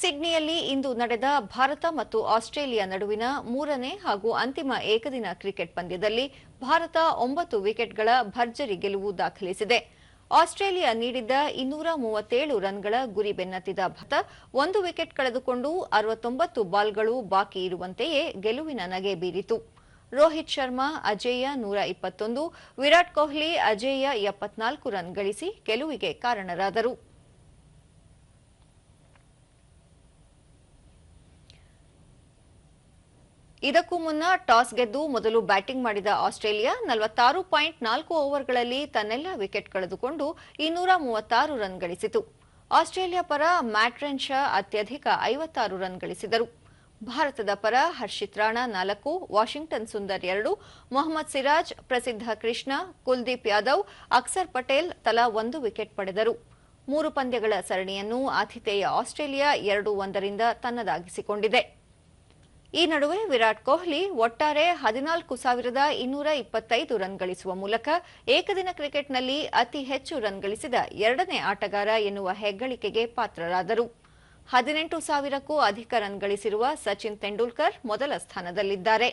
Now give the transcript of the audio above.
ಸಿಡ್ನಿಯಲ್ಲಿ ಇಂದು ನಡೆದ ಭಾರತ ಮತ್ತು ಆಸ್ಟ್ರೇಲಿಯಾ ನಡುವಿನ ಮೂರನೇ ಹಾಗೂ ಅಂತಿಮ ಏಕದಿನ ಕ್ರಿಕೆಟ್ ಪಂದ್ಯದಲ್ಲಿ ಭಾರತ ಒಂಬತ್ತು ವಿಕೆಟ್ಗಳ ಭರ್ಜರಿ ಗೆಲುವು ದಾಖಲಿಸಿದೆ. ಆಸ್ಟ್ರೇಲಿಯಾ ನೀಡಿದ್ದ ಇನ್ನೂರ ಮೂವತ್ತೇಳು ರನ್ಗಳ ಗುರಿ ಬೆನ್ನತ್ತಿದ ಭಾರತ ಒಂದು ವಿಕೆಟ್ ಕಳೆದುಕೊಂಡು ಅರವತ್ತೊಂಬತ್ತು ಬಾಲ್ಗಳು ಬಾಕಿ ಇರುವಂತೆಯೇ ಗೆಲುವಿನ ನಗೆ ಬೀರಿತು. ರೋಹಿತ್ ಶರ್ಮಾ, ಅಜೇಯ ನೂರ ಇಪ್ಪತ್ತೊಂದು, ವಿರಾಟ್ ಕೊಹ್ಲಿ, ಅಜೇಯ ಎಪ್ಪತ್ನಾಲ್ಕು ರನ್ ಗಳಿಸಿ ಗೆಲುವಿಗೆ ಕಾರಣರಾದರು. ಇದಕ್ಕೂ ಮುನ್ನ ಟಾಸ್ ಗೆದ್ದು ಮೊದಲು ಬ್ಯಾಟಿಂಗ್ ಮಾಡಿದ ಆಸ್ಟ್ರೇಲಿಯಾ ನಲವತ್ತಾರು ಪಾಯಿಂಟ್ ನಾಲ್ಕು ಓವರ್ಗಳಲ್ಲಿ ತನ್ನೆಲ್ಲ ವಿಕೆಟ್ ಕಳೆದುಕೊಂಡು ಇನ್ನೂರ ಮೂವತ್ತಾರು ರನ್ ಗಳಿಸಿತು. ಆಸ್ಟ್ರೇಲಿಯಾ ಪರ ಮ್ಯಾಟ್ರೆನ್ ಶಾ ಅತ್ಯಧಿಕ ಐವತ್ತಾರು ರನ್ ಗಳಿಸಿದರು. ಭಾರತದ ಪರ ಹರ್ಷಿತ್ ರಾಣಾ ನಾಲ್ಕು, ವಾಷಿಂಗ್ಟನ್ ಸುಂದರ್ ಎರಡು, ಮೊಹಮ್ಮದ್ ಸಿರಾಜ್, ಪ್ರಸಿದ್ಧ ಕೃಷ್ಣ, ಕುಲ್ದೀಪ್ ಯಾದವ್, ಅಕ್ಸರ್ ಪಟೇಲ್ ತಲಾ ಒಂದು ವಿಕೆಟ್ ಪಡೆದರು. ಮೂರು ಪಂದ್ಯಗಳ ಸರಣಿಯನ್ನು ಆತಿಥೇಯ ಆಸ್ಟ್ರೇಲಿಯಾ ಎರಡು ಒಂದರಿಂದ ತನ್ನದಾಗಿಸಿಕೊಂಡಿದೆ. ಈ ನಡುವೆ ವಿರಾಟ್ ಕೊಹ್ಲಿ ಒಟ್ಟಾರೆ ಹದಿನಾಲ್ಕು ಸಾವಿರದ ಇನ್ನೂರ ಇಪ್ಪತ್ತೈದು ರನ್ ಗಳಿಸುವ ಮೂಲಕ ಏಕದಿನ ಕ್ರಿಕೆಟ್ನಲ್ಲಿ ಅತಿ ಹೆಚ್ಚು ರನ್ ಗಳಿಸಿದ ಎರಡನೇ ಆಟಗಾರ ಎನ್ನುವ ಹೆಗ್ಗಳಿಕೆಗೆ ಪಾತ್ರರಾದರು. ಹದಿನೆಂಟು ಸಾವಿರಕ್ಕೂ ಅಧಿಕ ರನ್ ಗಳಿಸಿರುವ ಸಚಿನ್ ತೆಂಡೂಲ್ಕರ್ ಮೊದಲ ಸ್ಥಾನದಲ್ಲಿದ್ದಾರೆ.